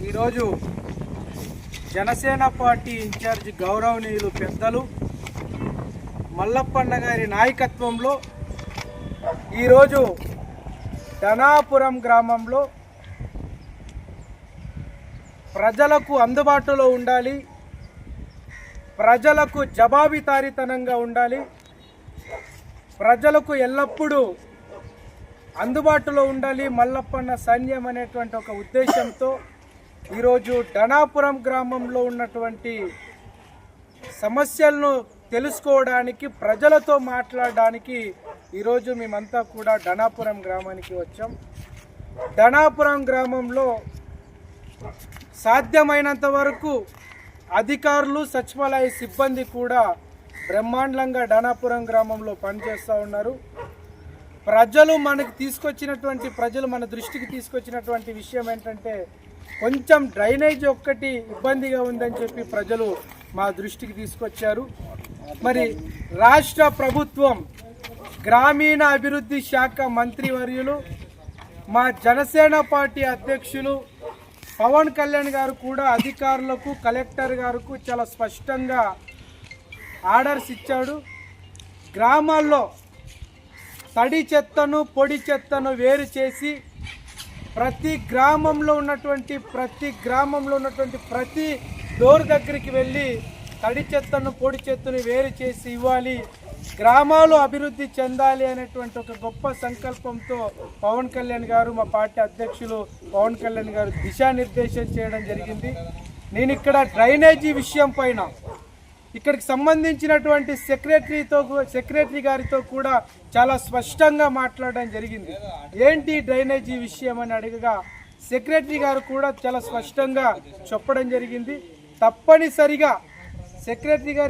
ఈరోజు Janasena party incharge గౌరవనీయులు పెద్దలు మల్లప్పన్న గారి నాయకత్వంలో ఈరోజు ధనాపురం గ్రామంలో ప్రజలకు అందుబాటులో ఉండాలి ప్రజలకు జవాబితారితనంగా ఉండాలి ప్రజలకు ఎల్లప్పుడూ అందుబాటులో ఉండాలి మల్లప్పన్న సైన్యం అనేటువంటి ఒక ఉద్దేశంతో ఈరోజు ధనాపురం గ్రామంలో ఉన్నటువంటి సమస్యలను తెలుసుకోవడానికి ప్రజలతో మాట్లాడడానికి ఈరోజు మేమంతా కూడా ధనాపురం గ్రామానికి వచ్చాం. ధనాపురం గ్రామంలో సాధ్యమైనంత వరకు అధికారులు సచివాలయ సిబ్బంది కూడా బ్రహ్మాండంగా ధనాపురం గ్రామంలో పనిచేస్తూ ఉన్నారు. ప్రజలు మనకు తీసుకొచ్చినటువంటి ప్రజలు మన దృష్టికి తీసుకొచ్చినటువంటి విషయం ఏంటంటే కొంచెం డ్రైనేజ్ ఒక్కటి ఇబ్బందిగా ఉందని చెప్పి ప్రజలు మా దృష్టికి తీసుకొచ్చారు. మరి రాష్ట్ర ప్రభుత్వం గ్రామీణ అభివృద్ధి శాఖ మంత్రివర్యులు మా జనసేన పార్టీ అధ్యక్షులు పవన్ కళ్యాణ్ గారు కూడా అధికారులకు కలెక్టర్ గారుకు చాలా స్పష్టంగా ఆర్డర్స్ ఇచ్చాడు. గ్రామాల్లో తడి చెత్తను పొడి చెత్తను వేరు చేసి ప్రతి గ్రామంలో ఉన్నటువంటి ప్రతి గ్రామంలో ఉన్నటువంటి ప్రతి డోర్ దగ్గరికి వెళ్ళి తడి చెత్తను పొడి చెత్తను వేరు చేసి ఇవ్వాలి. గ్రామాలు అభివృద్ధి చెందాలి అనేటువంటి ఒక గొప్ప సంకల్పంతో పవన్ కళ్యాణ్ గారు మా పార్టీ అధ్యక్షులు పవన్ కళ్యాణ్ గారు దిశానిర్దేశం చేయడం జరిగింది. నేను ఇక్కడ డ్రైనేజీ విషయం పైన ఇక్కడికి సంబంధించినటువంటి సెక్రటరీతో సెక్రటరీ గారితో కూడా చాలా స్పష్టంగా మాట్లాడడం జరిగింది. ఏంటి డ్రైనేజీ విషయం అని అడగగా సెక్రటరీ గారు కూడా చాలా స్పష్టంగా చెప్పడం జరిగింది. తప్పనిసరిగా సెక్రటరీ గారు